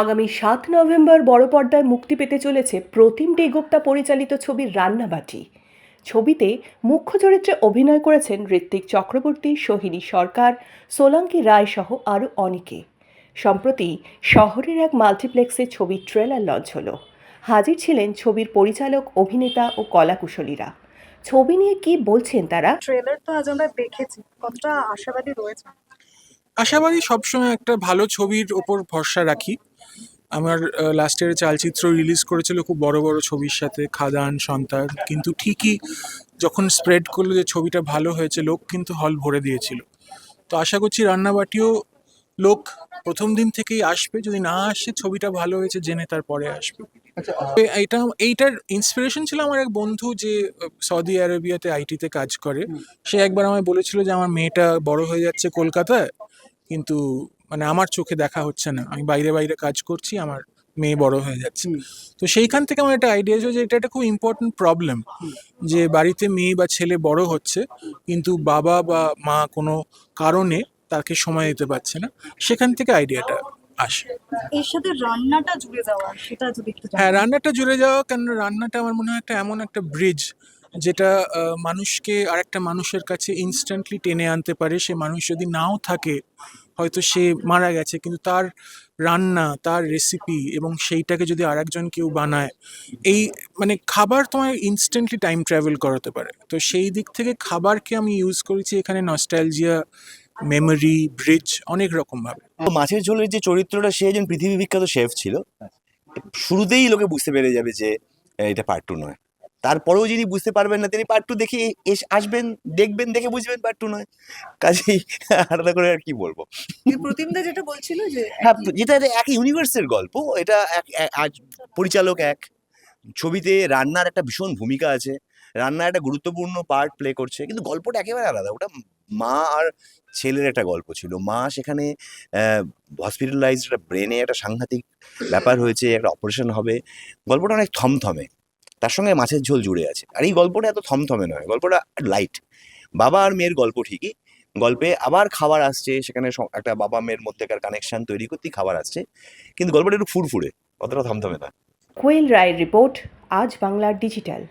আগামী সাত নভেম্বর বড় পর্দায় মুক্তি পেতে চলেছে প্রতিম ডেগুপ্তা পরিচালিত ছবি রান্নাবাটি। ছবিতে মুখ্য চরিত্রে অভিনয় করেছেন ঋত্বিক চক্রবর্তী সোহিনী সরকার সোলাঙ্কি রায় সহ আরও অনেকে। সম্প্রতি শহরের এক মাল্টিপ্লেক্সে ছবির ট্রেলার লঞ্চ হলো। হাজির ছিলেন ছবির পরিচালক অভিনেতা ও কলাকুশলীরা। ছবি নিয়ে কি বলছেন তারা? ট্রেলার তো আজ আমরা দেখেছি কতটা আশাবাদী রয়েছে। আশাবাদী সবসময় একটা ভালো ছবির ওপর ভরসা রাখি। আমার লাস্ট ইয়ারে চালচিত্র রিলিজ করেছিল খুব বড় বড় ছবির সাথে খাদান সন্তান কিন্তু ঠিকই যখন স্প্রেড করল যে ছবিটা ভালো হয়েছে লোক কিন্তু হল ভরে দিয়েছিল। তো আশা করছি রান্নাবাটিও লোক প্রথম দিন থেকেই আসবে। যদি না আসে ছবিটা ভালো হয়েছে জেনে তারপরে আসবে। এ- এইটা এইটার ইন্সপিরেশন ছিল আমার এক বন্ধু যে সৌদি আরবিয়াতে আইটিতে কাজ করে। সে একবার আমায় বলেছিল যে আমার মেয়েটা বড় হয়ে যাচ্ছে কলকাতায় কিন্তু মানে আমার চোখে দেখা হচ্ছে না। আমি বাইরে বাইরে কাজ করছি আমার মেয়ে বড় হয়ে যাচ্ছে। তো সেইখান থেকে আমার একটা আইডিয়া ছিল যে এটা একটা খুব ইম্পর্টেন্ট প্রবলেম যে বাড়িতে মেয়ে বা ছেলে বড় হচ্ছে কিন্তু বাবা বা মা কোনো কারণে তাকে সময় দিতে পারছে না। সেখান থেকে আইডিয়াটা আসে। এর সাথে রান্নাটা জুড়ে যাওয়া সেটা যদি একটু হ্যাঁ রান্নাটা জুড়ে যাওয়া কেন রান্নাটা আমার মনে হয় একটা এমন একটা ব্রিজ যেটা মানুষকে আরেকটা মানুষের কাছে ইনস্ট্যান্টলি টেনে আনতে পারে। সে মানুষ যদি নাও থাকে হয়তো সে মারা গেছে, কিন্তু তার রান্না, তার রেসিপি এবং সেইটাকে যদি আরেকজন কেউ বানায়, এই মানে খাবার তোমার ইনস্ট্যান্টলি টাইম ট্রাভেল করাতে পারে। তো সেই দিক থেকে খাবারকে আমি ইউজ করেছি এখানে নস্টাইলজিয়া মেমোরি ব্রিজ অনেক রকমভাবে। মাছের ঝোলের যে চরিত্রটা, সে একজন পৃথিবী বিখ্যাত শেফ ছিল। শুরুতেই লোকে বুঝতে পেরে যাবে যে এটা পার্ট টু নয়। তারপরেও যিনি বুঝতে পারবেন না তিনি পার্ট টু দেখে এস আসবেন দেখবেন দেখে বুঝবেন পার্ট টু নয়। কাজেই আলাদা করে আর কি বলব? প্রতিমদা যেটা বলছিল যে হ্যাঁ যেটা এক ইউনিভার্সের গল্প এটা এক এক- আজ পরিচালক এক। ছবিতে রান্নার একটা ভীষণ ভূমিকা আছে। রান্না একটা গুরুত্বপূর্ণ পার্ট প্লে করছে কিন্তু গল্পটা একেবারে আলাদা। ওটা মা আর ছেলের একটা গল্প ছিল। মা সেখানে হসপিটালাইজড একটা ব্রেনে একটা সাংঘাতিক ব্যাপার হয়েছে একটা অপারেশন হবে। গল্পটা অনেক থমথমে। তার সঙ্গে মাছের ঝোল জুড়ে আছে। আর এই গল্পটা এত থমথমে নয়, গল্পটা লাইট বাবা আর মেয়ের গল্প ঠিকই। গল্পে আবার খাবার আসছে, সেখানে একটা বাবা মেয়ের মধ্যেকার কানেকশন তৈরি করতেই খাবার আসছে। কিন্তু গল্পটা একটু ফুরফুরে, অতটা থমথমে না কোয়েল রায়ের রিপোর্ট আজ বাংলার ডিজিটাল